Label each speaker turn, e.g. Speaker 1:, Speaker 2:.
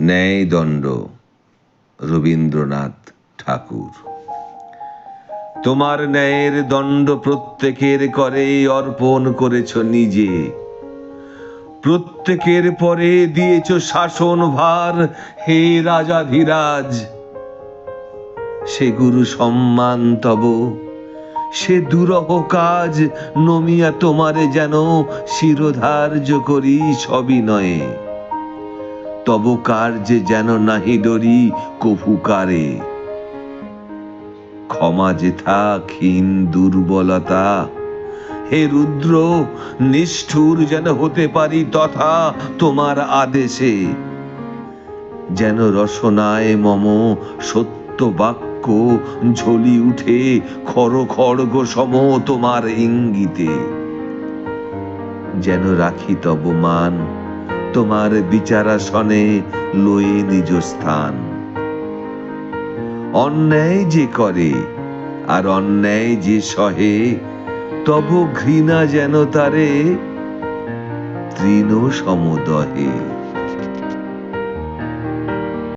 Speaker 1: ন্যায়দণ্ড রবীন্দ্রনাথ ঠাকুর। তোমার ন্যায়ের দণ্ড প্রত্যেকের করে অর্পণ করেছ নিজে। প্রত্যেকের পরে দিয়েছ শাসন ভার, হে রাজাধিরাজ। সে গুরু সম্মান তব, সে দুরহ কাজ নমিয়া তোমারে যেন শিরোধার্য করি সবিনয়ে। তব কার্যে যেন নাহি ডরি কফুকারে ক্ষমা যেথা ক্ষীণ দুর্বলতা। হে রুদ্র, নিষ্ঠুর যেন হতে পারি তথা তোমার আদেশে। যেন রসনায় মম সত্য বাক্য ঝলি উঠে খর খড়গ সম তোমার ইঙ্গিতে। যেন রাখি তব মান তোমার বিচারাসনে লয়ে নিজ স্থান। অন্যায় যে করে আর অন্যায় যে সহে, তব ঘৃণা যেন তারে তৃণ সমদহে